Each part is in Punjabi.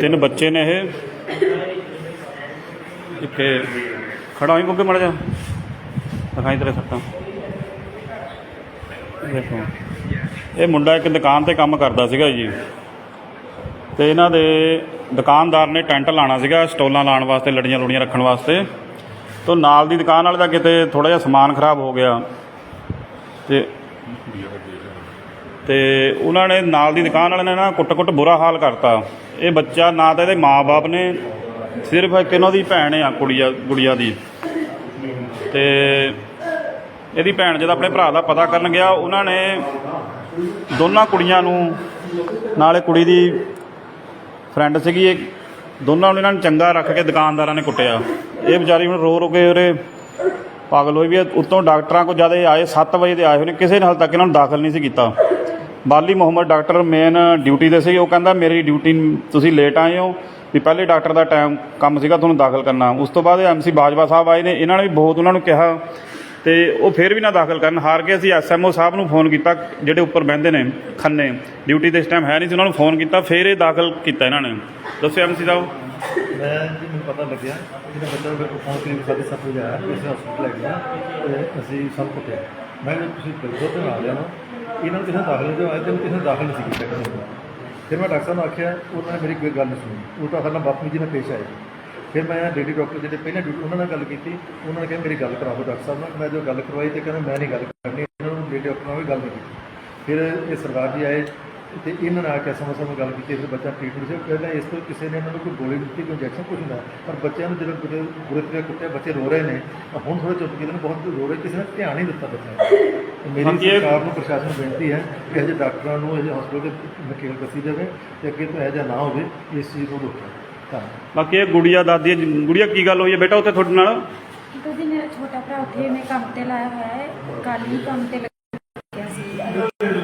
ਤਿੰਨ ਬੱਚੇ ਨੇ ਇਹ। ਇੱਕ ਖੜਾ ਹੋਈ ਬੁੱਗੇ ਮੜ ਜਾ ਦਿਖਾਈ ਤੇਰੇ ਸੱਟਾਂ। ਦੇਖੋ। ਇਹ ਮੁੰਡਾ ਇੱਕ ਦੁਕਾਨ ਤੇ ਕੰਮ ਕਰਦਾ ਸੀਗਾ ਜੀ। ਤੇ ਇਹਨਾਂ ਦੇ ਦੁਕਾਨਦਾਰ ਨੇ ਟੈਂਟ ਲਾਣਾ ਸੀਗਾ, ਸਟੋਲਾਂ ਲਾਉਣ ਵਾਸਤੇ, ਲੜੀਆਂ ਲੁੜੀਆਂ ਰੱਖਣ ਵਾਸਤੇ। ਤੋਂ ਨਾਲ ਦੀ ਦੁਕਾਨ ਵਾਲੇ ਦਾ ਕਿਤੇ ਥੋੜਾ ਜਿਹਾ ਸਮਾਨ ਖਰਾਬ ਹੋ ਗਿਆ। ਤੇ ਤੇ ਉਹਨਾਂ ਨੇ ਨਾਲ ਦੀ ਦੁਕਾਨ ਵਾਲਿਆਂ ਨੇ ਨਾ ਕੁੱਟ-ਕੁੱਟ ਬੁਰਾ ਹਾਲ ਕਰਤਾ। ਇਹ ਬੱਚਾ ਨਾ ਤਾਂ ਇਹਦੇ ਮਾਪੇ ਨੇ, ਸਿਰਫ ਇੱਕ ਇਹਨਾਂ ਦੀ ਭੈਣ ਆ, ਕੁੜੀਆ, ਗੁੜੀਆ ਦੀ। ਤੇ ਇਹਦੀ ਭੈਣ ਜਦ ਆਪਣੇ ਭਰਾ ਦਾ ਪਤਾ ਕਰਨ ਗਿਆ, ਉਹਨਾਂ ਨੇ ਦੋਨਾਂ ਕੁੜੀਆਂ ਨੂੰ, ਨਾਲੇ ਕੁੜੀ ਦੀ ਫਰੈਂਡ ਸੀਗੀ, ਇਹ ਦੋਨਾਂ ਨੂੰ ਇਹਨਾਂ ਨੇ ਚੰਗਾ ਰੱਖ ਕੇ ਦੁਕਾਨਦਾਰਾਂ ਨੇ ਕੁੱਟਿਆ। ਇਹ ਵਿਚਾਰੀ ਹੁਣ ਰੋ ਰੋ ਕੇ ਉਰੇ ਪਾਗਲ ਹੋਈ ਵੀ ਉੱਤੋਂ ਡਾਕਟਰਾਂ ਕੋਲ ਜਦ ਇਹ ਆਏ 7 ਵਜੇ ਦੇ ਆਏ ਹੋਏ ਨੇ, ਕਿਸੇ ਨੇ ਹਾਲ ਤੱਕ ਇਹਨਾਂ ਨੂੰ ਦਾਖਲ ਨਹੀਂ ਸੀ ਕੀਤਾ। ਬਾਲੀ ਮੁਹੰਮਦ ਡਾਕਟਰ ਮੇਨ ਡਿਊਟੀ ਤੇ ਸੀ ਉਹ ਕਹਿੰਦਾ ਮੇਰੀ ਡਿਊਟੀ ਤੁਸੀਂ ਲੇਟ ਆਏ ਹੋ, ਵੀ ਪਹਿਲੇ ਡਾਕਟਰ ਦਾ ਟਾਈਮ ਕੰਮ ਸੀਗਾ, ਤੁਹਾਨੂੰ ਦਾਖਲ ਕਰਨਾ। ਉਸ ਤੋਂ ਬਾਅਦ ਐਮਸੀ ਬਾਜਵਾ ਸਾਹਿਬ ਆਏ ਨੇ, ਇਹਨਾਂ ਨੇ ਵੀ ਬਹੁਤ ਉਹਨਾਂ ਨੂੰ ਕਿਹਾ, ਤੇ ਉਹ ਫਿਰ ਵੀ ਨਾ ਦਾਖਲ ਕਰਨ। ਹਾਰ ਕੇ ਅਸੀਂ ਐਸਐਮਓ ਸਾਹਿਬ ਨੂੰ ਫੋਨ ਕੀਤਾ, ਜਿਹੜੇ ਉੱਪਰ ਬਹਿੰਦੇ ਨੇ, ਖੰਨੇ। ਡਿਊਟੀ ਦੇ ਇਸ ਟਾਈਮ ਹੈ ਨਹੀਂ ਸੀ, ਉਹਨਾਂ ਨੂੰ ਫੋਨ ਕੀਤਾ, ਫਿਰ ਇਹ ਦਾਖਲ ਕੀਤਾ ਇਹਨਾਂ ਨੇ। ਦੱਸੋ ਐਮਸੀ ਸਾਹਿਬ। ਮੈਂ ਜੀ, ਮੈਨੂੰ ਪਤਾ ਲੱਗਿਆ, ਜਿਹੜਾ ਬੱਚਾ ਫੋਨ ਕਰੀ ਸਾਡੇ ਵਜੇ ਆਇਆ, ਕਿਸੇ ਹਸਪੀਟਲ ਲੈ ਗਿਆ, ਤੇ ਅਸੀਂ ਸਭ ਕੁੱਟਿਆ। ਮੈਂ ਤੁਸੀਂ ਬਿਲਕੁਲ ਤੇ ਆ ਲਿਆ ਇਹਨਾਂ ਨੂੰ ਕਿਸੇ ਨੇ ਦਾਖਲ ਨਹੀਂ ਆਇਆ ਤੇ ਕਿਸੇ ਨੇ ਦਾਖਲ ਨਹੀਂ ਸੀ ਕੀਤਾ ਕਿਸੇ ਨੂੰ। ਫਿਰ ਮੈਂ ਡਾਕਟਰ ਸਾਹਿਬ ਨੂੰ ਆਖਿਆ, ਉਹਨਾਂ ਨੇ ਮੇਰੀ ਕੋਈ ਗੱਲ ਨਹੀਂ ਸੁਣੀ। ਉਹ ਤਾਂ ਨਾਲ ਬਾਪੂ ਜੀ ਨਾਲ ਪੇਸ਼ ਆਏ। ਫਿਰ ਮੈਂ ਲੇਡੀ ਡਾਕਟਰ ਜਿਹੜੇ ਪਹਿਲਾਂ ਡਿਊਟੀ ਉਹਨਾਂ ਨਾਲ ਗੱਲ ਕੀਤੀ, ਉਹਨਾਂ ਨੇ ਕਿਹਾ, ਮੇਰੀ ਗੱਲ ਕਰਾ ਦਿਓ ਡਾਕਟਰ ਸਾਹਿਬ ਨਾਲ। ਮੈਂ ਜੋ ਗੱਲ ਕਰਵਾਈ ਤੇ ਕਹਿੰਦਾ, ਮੈਂ ਨਹੀਂ ਗੱਲ ਕਰਨੀ ਉਹਨਾਂ ਨੂੰ ਲੇਡੀ ਡਾਕਟਰ ਨਾਲ ਵੀ ਗੱਲ ਨਹੀਂ ਕੀਤੀ। ਫਿਰ ਇਹ ਸਰਦਾਰ ਜੀ ਆਏ ਤੇ ਇਹਨਾਂ ਨੇ ਆ ਕੇ ਸਮਝ ਸਮਝ ਗੱਲ ਕੀਤੀ ਫਿਰ ਬੱਚਾ ਟ੍ਰੀਟਮੈਂਟ ਸੀ ਪਹਿਲਾਂ ਇਸ ਤੋਂ ਕਿਸੇ ਨੇ ਇਹਨਾਂ ਨੂੰ ਕੋਈ ਗੋਲੀ ਦਿੱਤੀ ਕੋਈ ਇੰਜੈਕਸ਼ਨ ਕੁਝ ਹੁੰਦਾ ਪਰ ਬੱਚਿਆਂ ਨੂੰ ਜਦੋਂ ਬੁਰੇ ਬੁਰੇ ਤਰੀਕੇ ਕੁੱਟਿਆ ਬੱਚੇ ਰੋ ਰਹੇ ਨੇ ਤਾਂ ਹੁਣ ਥੋੜੇ ਚੁੱਪ ਕੀਤੇ ਨੇ ਬਹੁਤ ਰੋ ਰਹੇ ਕਿਸੇ ਨੇ ਧਿਆਨ ਨਹੀਂ ਦਿੱਤਾ ਬੱਚਿਆਂ ਨੂੰ। ਮੇਰੀ ਸਰਕਾਰ ਨੂੰ ਪ੍ਰਸ਼ਾਸਨ ਨੂੰ ਬੇਨਤੀ ਹੈ ਕਿ ਅਜੇ ਡਾਕਟਰਾਂ ਨੂੰ ਅਜੇ ਹਸਪਤਾਲ ਦੇ ਨਕੇਲ ਕੱਸੀ ਜਾਵੇ ਤੇ ਅੱਗੇ ਤੋਂ ਇਹੋ ਜਿਹਾ ਨਾ ਹੋਵੇ ਇਸ ਚੀਜ਼ ਨੂੰ ਰੋਕੋ ਧੰਨਵਾਦ। ਬਾਕੀ ਇਹ ਗੁੜੀਆ ਦਾਦੀ। ਗੁੜੀਆ ਕੀ ਗੱਲ ਹੋਈ ਹੈ? ਬੇਟਾ ਉੱਥੇ ਤੁਹਾਡੇ ਨਾਲ? ਜੀ ਮੇਰਾ ਛੋਟਾ ਭਰਾ ਉੱਥੇ ਮੈਂ ਕੰਮ ਤੇ ਲਾਇਆ ਹੋਇਆ ਹੈ। ਕੱਲ ਹੀ ਕੰਮ ਤੇ ਲੱਗਿਆ ਸੀ। ਨਾ ਨੇ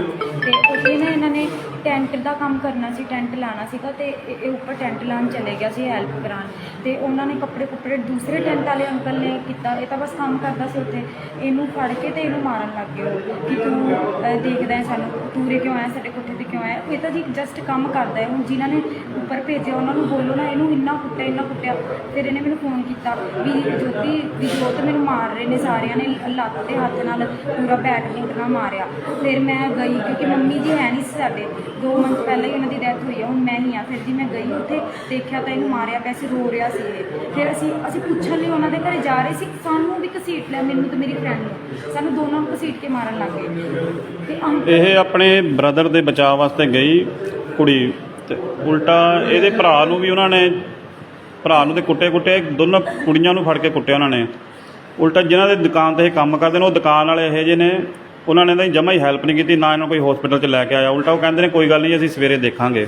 ਟੈਂਟ ਦਾ ਕੰਮ ਕਰਨਾ ਸੀ ਟੈਂਟ ਲਾਣਾ ਸੀਗਾ ਤੇ ਇਹ ਇਹ ਉੱਪਰ ਟੈਂਟ ਲਾਉਣ ਚਲੇ ਗਿਆ ਸੀ ਹੈਲਪ ਕਰਾਉਣ। ਤੇ ਉਹਨਾਂ ਨੇ ਕੱਪੜੇ ਕੁੱਪੜੇ ਦੂਸਰੇ ਟੈਂਟ ਵਾਲੇ ਅੰਕਲ ਨੇ ਕੀਤਾ ਇਹ ਤਾਂ ਬਸ ਕੰਮ ਕਰਦਾ ਸੀ ਉੱਥੇ। ਇਹਨੂੰ ਫੜ ਕੇ ਤੇ ਇਹਨੂੰ ਮਾਰਨ ਲੱਗ ਗਏ ਉਹ ਕਿ ਤੂੰ ਅਹ, ਦੇਖਦਾ ਹੈ ਸਾਨੂੰ ਤੂਰੇ ਕਿਉਂ ਆਇਆ ਸਾਡੇ ਕੋਠੇ ਤੇ ਕਿਉਂ ਆਇਆ? ਇਹ ਤਾਂ ਜੀ ਜਸਟ ਕੰਮ ਕਰਦਾ ਹੈ। ਹੁਣ ਜਿਨ੍ਹਾਂ ਨੇ ਉੱਪਰ ਭੇਜਿਆ ਉਹਨਾਂ ਨੂੰ ਬੋਲੋ ਨਾ ਇਹਨੂੰ ਇੰਨਾ ਕੁੱਟਿਆ ਇੰਨਾ ਕੁੱਟਿਆ। ਫਿਰ ਇਹਨੇ ਮੈਨੂੰ ਫੋਨ ਕੀਤਾ ਵੀ ਜੋਤੀ ਵੀ ਜੋਤ ਮੈਨੂੰ ਮਾਰ ਰਹੇ ਨੇ ਸਾਰਿਆਂ ਨੇ ਲੱਤ ਤੇ ਹੱਥ ਨਾਲ ਪੂਰਾ ਬੈਟ ਬੂਟ ਨਾਲ ਮਾਰਿਆ। ਫਿਰ ਮੈਂ ਗਈ ਕਿਉਂਕਿ ਮੰਮੀ ਜੀ ਹੈ ਨਹੀਂ ਸੀ ਸਾਡੇ। ਦੋ ਮੰਥ ਪਹਿਲਾਂ ਹੀ ਉਹਨਾਂ ਦੀ ਡੈਥ ਹੋਈ ਆ, ਹੁਣ ਮੈਂ ਹੀ ਆ, ਫਿਰ ਜੀ ਮੈਂ ਗਈ ਉੱਥੇ, ਦੇਖਿਆ ਤਾਂ ਇਹਨੂੰ ਮਾਰਿਆ ਪਿਆ ਰੋ ਰਿਹਾ ਸੀ ਇਹ। ਫਿਰ ਅਸੀਂ ਅਸੀਂ ਪੁੱਛਣ ਲਈ ਉਹਨਾਂ ਦੇ ਘਰੇ ਜਾ ਰਹੇ ਸੀ, ਸਾਨੂੰ ਵੀ ਘਸੀਟ ਲਿਆ ਮੈਨੂੰ ਤੇ ਮੇਰੀ ਫਰੈਂਡ ਨੂੰ। ਸਾਨੂੰ ਦੋਨਾਂ ਨੂੰ ਘਸੀਟ ਕੇ ਮਾਰਨ ਲੱਗ ਗਏ। ਤੇ ਅੰਕਲ ਇਹ ਆਪਣੇ ਬ੍ਰਦਰ ਦੇ ਬਚਾਅ ਵਾਸਤੇ ਗਈ ਕੁੜੀ ਤੇ ਉਲਟਾ ਇਹਦੇ ਭਰਾ ਨੂੰ ਵੀ ਉਹਨਾਂ ਨੇ, ਭਰਾ ਨੂੰ ਤੇ ਕੁੱਟੇ ਕੁੱਟੇ, ਦੋਨਾਂ ਕੁੜੀਆਂ ਨੂੰ ਫੜ ਕੇ ਕੁੱਟਿਆ ਉਹਨਾਂ ਨੇ। ਉਲਟਾ ਜਿਨ੍ਹਾਂ ਦੇ ਦੁਕਾਨ ਤੇ ਇਹ ਕੰਮ ਕਰਦੇ ਨੇ, ਉਹ ਦੁਕਾਨ ਵਾਲੇ ਇਹੋ ਜਿਹੇ ਨੇ ਉਹਨਾਂ ਨੇ ਤਾਂ ਜਮਾ ਹੀ ਹੈਲਪ ਨਹੀਂ ਕੀਤੀ, ਨਾ ਇਹਨਾਂ ਨੂੰ ਕੋਈ ਹਸਪੀਟਲ 'ਚ ਲੈ ਕੇ ਆਇਆ। ਉਲਟਾ ਉਹ ਕਹਿੰਦੇ ਨੇ, ਕੋਈ ਗੱਲ ਨਹੀਂ, ਅਸੀਂ ਸਵੇਰੇ ਦੇਖਾਂਗੇ।